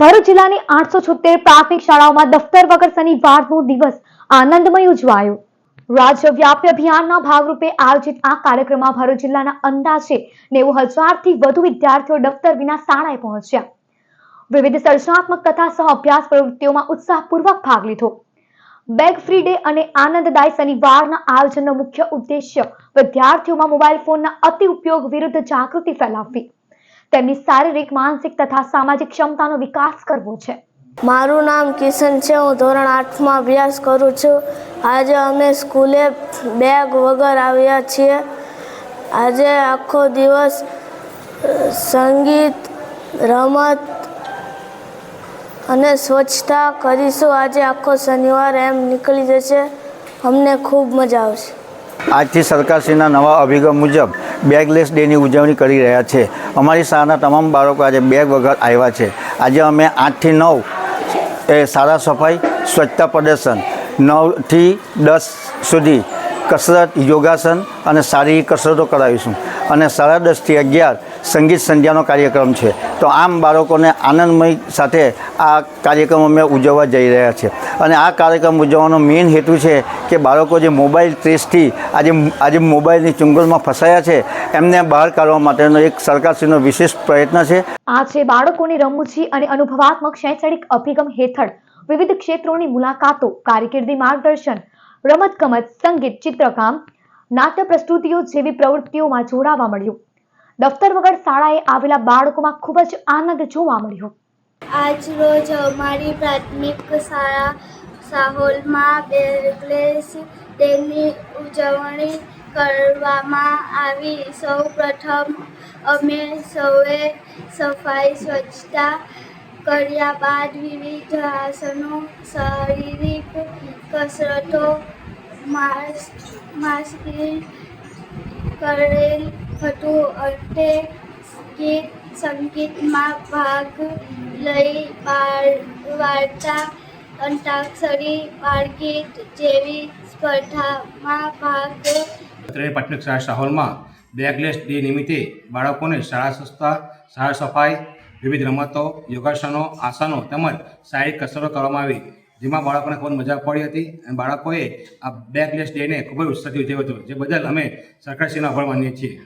ભરૂચ જિલ્લાની આઠસો છોતેર પ્રાથમિક શાળાઓમાં દફતર વગર શનિવારનો દિવસ આનંદમય ઉજવાયો. રાજ્યવ્યાપી અભિયાનના ભાગરૂપે આયોજિત આ કાર્યક્રમમાં ભરૂચ જિલ્લાના અંદાજે નેવું હજારથી વધુ વિદ્યાર્થીઓ દફતર વિના શાળાએ પહોંચ્યા. વિવિધ સર્જનાત્મક કથા સહ અભ્યાસ પ્રવૃત્તિઓમાં ઉત્સાહપૂર્વક ભાગ લીધો. બેગ ફ્રી ડે અને આનંદદાય શનિવારના આયોજનનો મુખ્ય ઉદ્દેશ્ય વિદ્યાર્થીઓમાં મોબાઈલ ફોનના અતિ ઉપયોગ વિરુદ્ધ જાગૃતિ ફેલાવવી. તેમની શારીરિક માનસિક તથા સામાજિક ક્ષમતાનો વિકાસ કરવો છે. મારું નામ કિશન છે. હું ધોરણ આઠમાં અભ્યાસ કરું છું. આજે અમે સ્કૂલે બેગ વગર આવ્યા છીએ. આજે આખો દિવસ સંગીત રમત અને સ્વચ્છતા કરીશું. આજે આખો શનિવાર એમ નીકળી જશે. અમને ખૂબ મજા આવશે. આજથી સરકારશ્રીના નવા અભિગમ મુજબ બેગલેસ ડેની ઉજવણી કરી રહ્યા છે. અમારી શાળાના તમામ બાળકો આજે બેગ વગર આવ્યા છે. આજે અમે આઠથી નવ એ શાળા સફાઈ, સ્વચ્છતા પ્રદર્શન, નવથી દસ સુધી કસરત, યોગાસન અને શારીરિક કસરતો કરાવીશું. અને સાડા દસથી અગિયાર સંગીત સંધ્યાનો કાર્યક્રમ છે. તો આમ બાળકોને આનંદમય સાથે આ કાર્યક્રમ અમે ઉજવવા જઈ રહ્યા છે અને આ કાર્યક્રમ ઉજવવાનો મેઇન હેતુ છે કે બાળકો જે મોબાઈલ ટ્રેસથી આજે આજે મોબાઈલની ચુંગલમાં ફસાયા છે, એમને બહાર કાઢવા માટેનો એક સરકારશ્રીનો વિશેષ પ્રયત્ન છે. આ છે બાળકોની રમૂજી અને અનુભવાત્મક શૈક્ષણિક અભિગમ હેઠળ વિવિધ ક્ષેત્રોની મુલાકાતો કારકિર્દી માર્ગદર્શન, રમતગમત, સંગીત, ચિત્રકામ, નાટ્ય પ્રસ્તુતિઓ જેવી પ્રવૃત્તિઓમાં જોડાવા મળ્યું. દફતર વગર શાળાએ આવેલા બાળકોમાં ખૂબ જ આનંદ જોવા મળ્યો. આજ રોજ અમારી પ્રાથમિક શાળા સાહોલમાં બેરગ્લેસ ડેની ઉજવણી કરવામાં આવી. સૌ પ્રથમ અમે સૌએ સફાઈ, સ્વચ્છતા કર્યા બાદ વિવિધ આસનો, શારીરિક કસરતો માસ માસ્કી કરેલ હતું અંતે કે સંગીતમાં ભાગ લઈ વાર્તા અંતાક્ષરી બાળગીત જેવી સ્પર્ધામાં ભાગ ત્રણેય શાળા શાહોલમાં બેગલેસ ડે નિમિત્તે બાળકોને શાળા સંસ્થા, શાળા સફાઈ, વિવિધ રમતો, યોગાસનો, આસનો તેમજ શારીરિક કસરતો કરવામાં આવી. જેમાં બાળકોને ખૂબ મજા પડી હતી અને બાળકોએ આ બેગલેસ ડેને ખૂબ જ ઉત્સાહથી ઉજવ્યો હતો, જે બદલ અમે સરકારશ્રીનો આભાર માનીએ છીએ.